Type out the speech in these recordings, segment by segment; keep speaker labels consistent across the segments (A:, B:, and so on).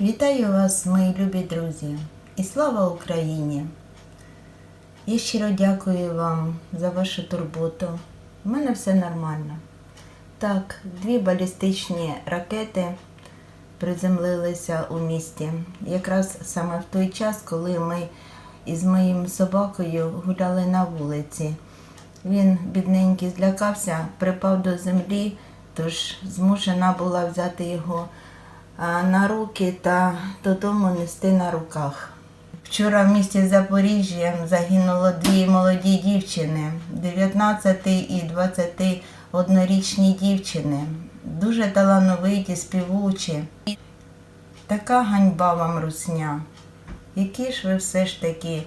A: Вітаю вас, мої любі друзі, і слава Україні! Я щиро дякую вам за вашу турботу. У мене все нормально. Так, дві балістичні ракети приземлилися у місті. Якраз саме в той час, коли ми із моїм собакою гуляли на вулиці. Він, бідненький, злякався, припав до землі, тож змушена була взяти його на руки та додому нести на руках. Вчора в місті Запоріжжя загинуло дві молоді дівчини, 19 і 21-річні дівчини, дуже талановиті, співучі. Така ганьба вам русня. Які ж ви все ж таки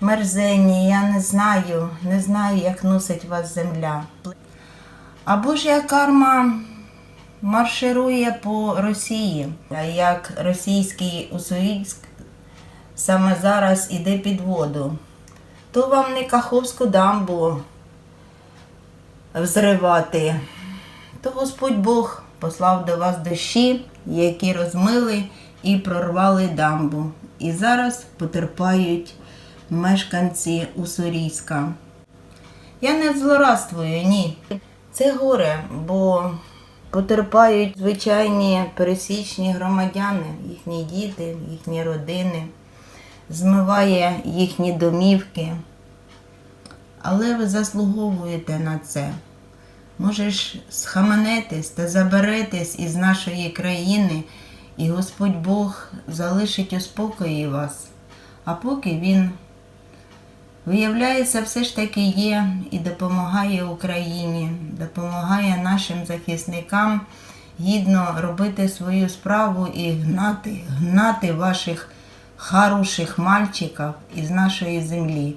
A: мерзенні, я не знаю, не знаю, як носить вас земля. А Божа карма марширує по Росії, як російський Уссурійськ саме зараз іде під воду, то вам не Каховську дамбу взривати, то Господь Бог послав до вас дощі, які розмили і прорвали дамбу. І зараз потерпають мешканці Уссурійська. Я не злорадствую, ні. Це горе, бо потерпають звичайні пересічні громадяни, їхні діти, їхні родини, змиває їхні домівки. Але ви заслуговуєте на це. Можеш схаменетесь та заберетесь із нашої країни, і Господь Бог залишить у спокої вас. А поки Він Виявляється, все ж таки є і допомагає Україні, допомагає нашим захисникам гідно робити свою справу і гнати, гнати ваших хороших мальчиків із нашої землі.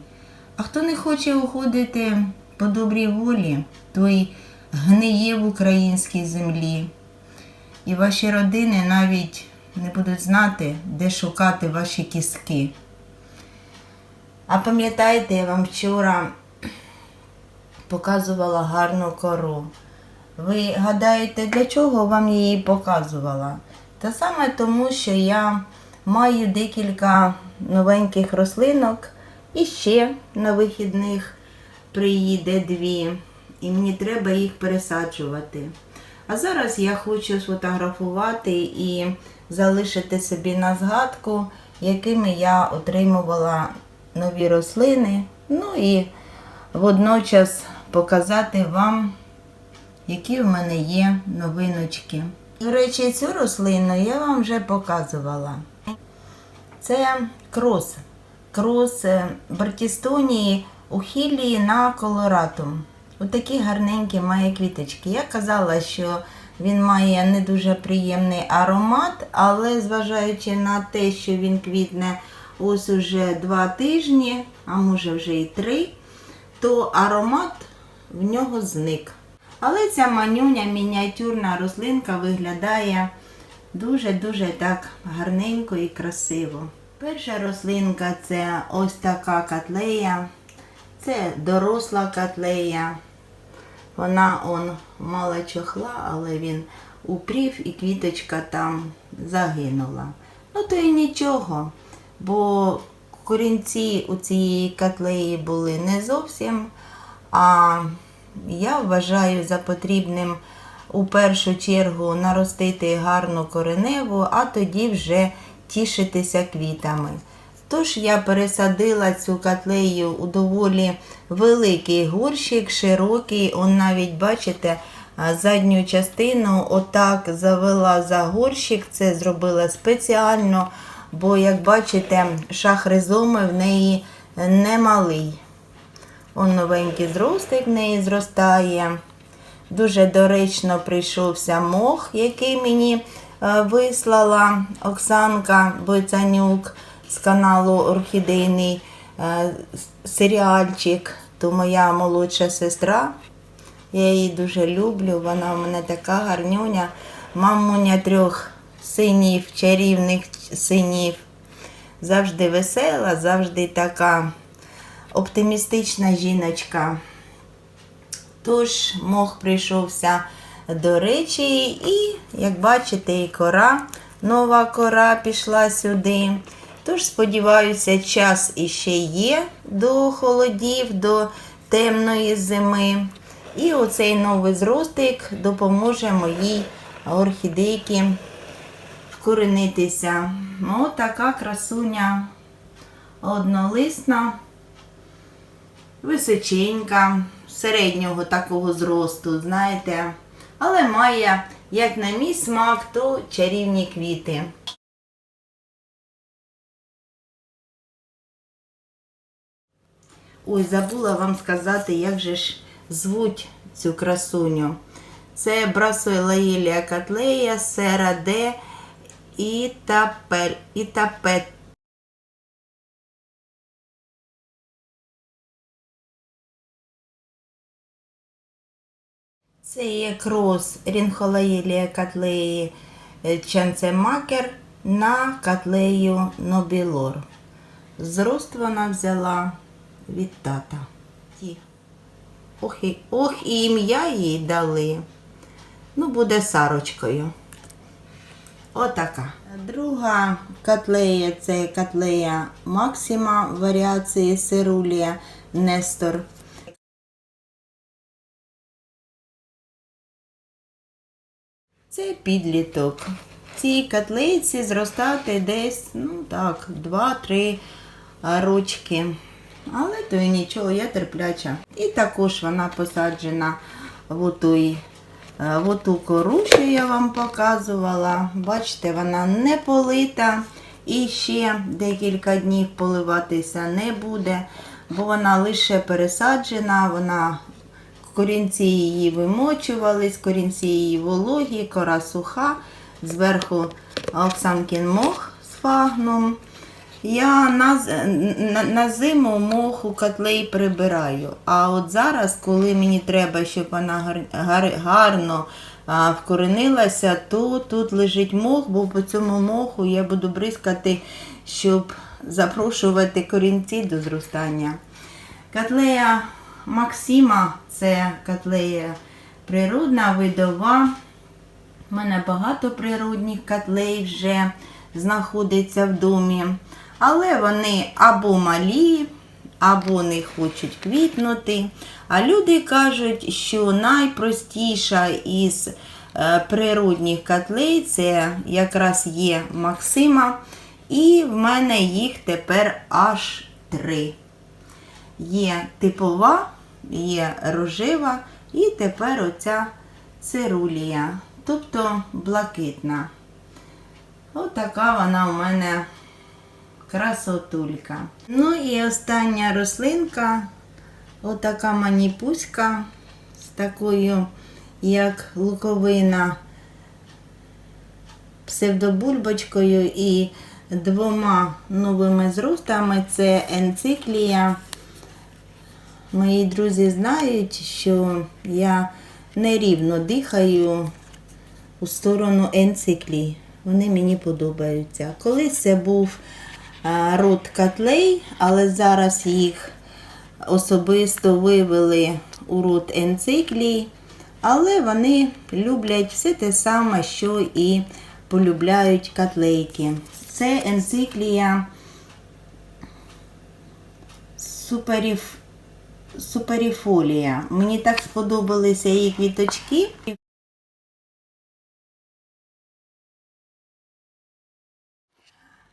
A: А хто не хоче уходити по добрій волі, той гниє в українській землі. І ваші родини навіть не будуть знати, де шукати ваші кістки. А пам'ятаєте, я вам вчора показувала гарну кору. Ви гадаєте, для чого вам її показувала? Та саме тому, що я маю декілька новеньких рослинок і ще на вихідних приїде дві, і мені треба їх пересаджувати. А зараз я хочу сфотографувати і залишити собі на згадку, якими я отримувала нові рослини, ну і водночас показати вам, які в мене є новиночки. До речі, цю рослину я вам вже показувала. Це крос. Крос е, Бартістонії ухілії на колоратум. Отакі гарненькі має квіточки. Я казала, що він має не дуже приємний аромат, але зважаючи на те, що він квітне ось уже два тижні, а може вже і три, то аромат в нього зник. Але ця манюня, мініатюрна рослинка виглядає дуже-дуже так гарненько і красиво. Перша рослинка це ось така котлея. Це доросла котлея. Вона он мала чохла, але він упрів і квіточка там загинула. Ну то і нічого бо корінці у цієї котлеї були не зовсім. А я вважаю за потрібним у першу чергу наростити гарну кореневу, а тоді вже тішитися квітами. Тож я пересадила цю котлею у доволі великий горщик, широкий. Он навіть, бачите, задню частину отак завела за горщик. Це зробила спеціально бо, як бачите, шах ризоми в неї немалий. Он новенький зростик в неї зростає. Дуже доречно прийшовся мох, який мені е, вислала Оксанка Бойцанюк з каналу Орхідейний е, серіальчик. То моя молодша сестра. Я її дуже люблю. Вона в мене така гарнюня, мамуня трьох синів, чарівних синів. Завжди весела, завжди така оптимістична жіночка. Тож мох прийшовся до речі, і, як бачите, і кора нова кора пішла сюди. Тож, сподіваюся, час іще є до холодів, до темної зими. І оцей новий зростик допоможе моїй орхідейці вкоренитися. Ось така красуня однолисна, височенька, середнього такого зросту, знаєте, але має, як на мій смак, то чарівні квіти. Ой, забула вам сказати, як же ж звуть цю красуню. Це Брасойлаїлія Катлея, Сера Де і Тапель, і Тапет. Це є крос Рінхолаїлія Катлеї е, Чанцемакер на Катлею Нобілор. Зрост вона взяла від тата. Ох, і, ох, і ім'я їй дали. Ну, буде Сарочкою. Отака. Друга котлея це котлея Максима варіації Сирулія Нестор. Це підліток. Цій котлейці зростати десь, ну так, 2-3 рочки. Але то і нічого, я терпляча. І також вона посаджена в оту, в оту кору, що я вам показувала. Бачите, вона не полита і ще декілька днів поливатися не буде, бо вона лише пересаджена, вона корінці її вимочувались, корінці її вологі, кора суха, зверху Оксамкін мох з фагном. Я на, на, на зиму мох у котлей прибираю. А от зараз, коли мені треба, щоб вона гар, гар, гарно а, вкоренилася, то тут лежить мох, бо по цьому моху я буду бризкати, щоб запрошувати корінці до зростання. Котлея Максима це котлея природна, видова. У мене багато природних котлей вже знаходиться в домі. Але вони або малі, або не хочуть квітнути. А люди кажуть, що найпростіша із е, природних котлей це якраз є Максима. І в мене їх тепер аж три. Є типова, є рожева і тепер оця цирулія, тобто блакитна. Отака вона у мене красотулька. Ну і остання рослинка, отака маніпуська з такою, як луковина, псевдобульбочкою і двома новими зростами. Це енциклія. Мої друзі знають, що я нерівно дихаю у сторону енциклій. Вони мені подобаються. Колись це був род котлей, але зараз їх особисто вивели у род енциклій. Але вони люблять все те саме, що і полюбляють котлейки. Це енциклія суперів суперіфолія. Мені так сподобалися її квіточки.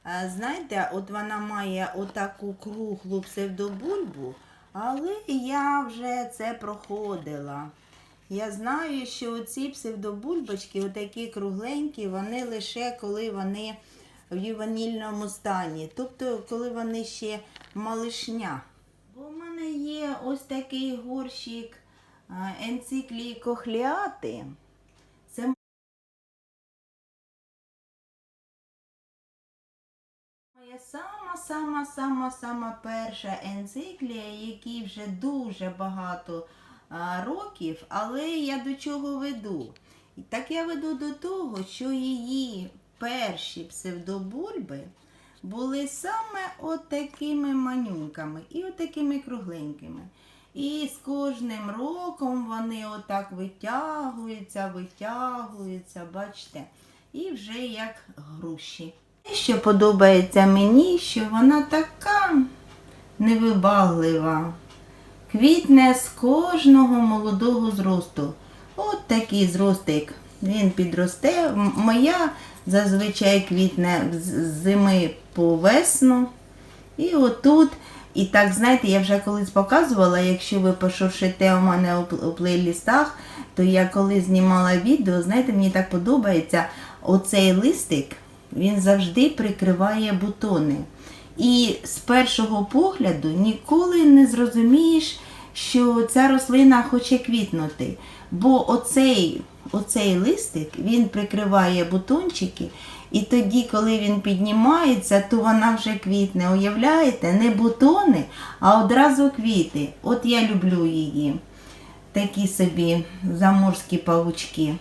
A: Знаєте, от вона має отаку круглу псевдобульбу, але я вже це проходила. Я знаю, що ці псевдобульбочки, отакі кругленькі, вони лише коли вони в ювенільному стані, тобто коли вони ще малишня. Бо в мене є ось такий горщик а, енциклії кохліати. Моя сама-сама-сама-сама перша енциклія, якій вже дуже багато а, років, але я до чого веду? Так я веду до того, що її перші псевдобульби були саме от такими манюньками і от такими кругленькими. І з кожним роком вони отак витягуються, витягуються, бачите. і вже як груші. Що подобається мені, що вона така невибаглива. Квітне з кожного молодого зросту. От такий зростик. Він підросте. Моя зазвичай квітне з зими по весну. І отут. І так, знаєте, я вже колись показувала, якщо ви пошуршите у мене у плейлістах, то я коли знімала відео, знаєте, мені так подобається оцей листик, він завжди прикриває бутони. І з першого погляду ніколи не зрозумієш, що ця рослина хоче квітнути. Бо оцей, оцей листик він прикриває бутончики, і тоді, коли він піднімається, то вона вже квітне. Уявляєте, не бутони, а одразу квіти. От я люблю її. Такі собі заморські павучки.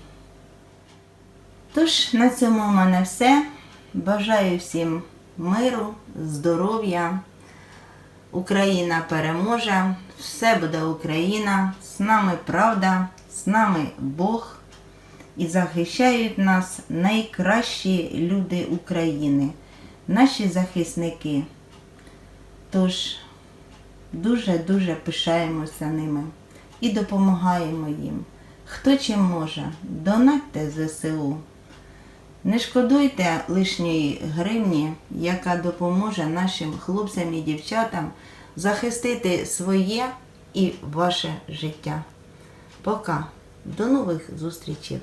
A: Тож, на цьому в мене все. Бажаю всім миру, здоров'я. Україна переможе, все буде Україна, з нами правда, з нами Бог і захищають нас найкращі люди України, наші захисники. Тож дуже-дуже пишаємося ними і допомагаємо їм. Хто чим може, донатьте ЗСУ. Не шкодуйте лишньої гривні, яка допоможе нашим хлопцям і дівчатам захистити своє і ваше життя. Пока. До нових зустрічей.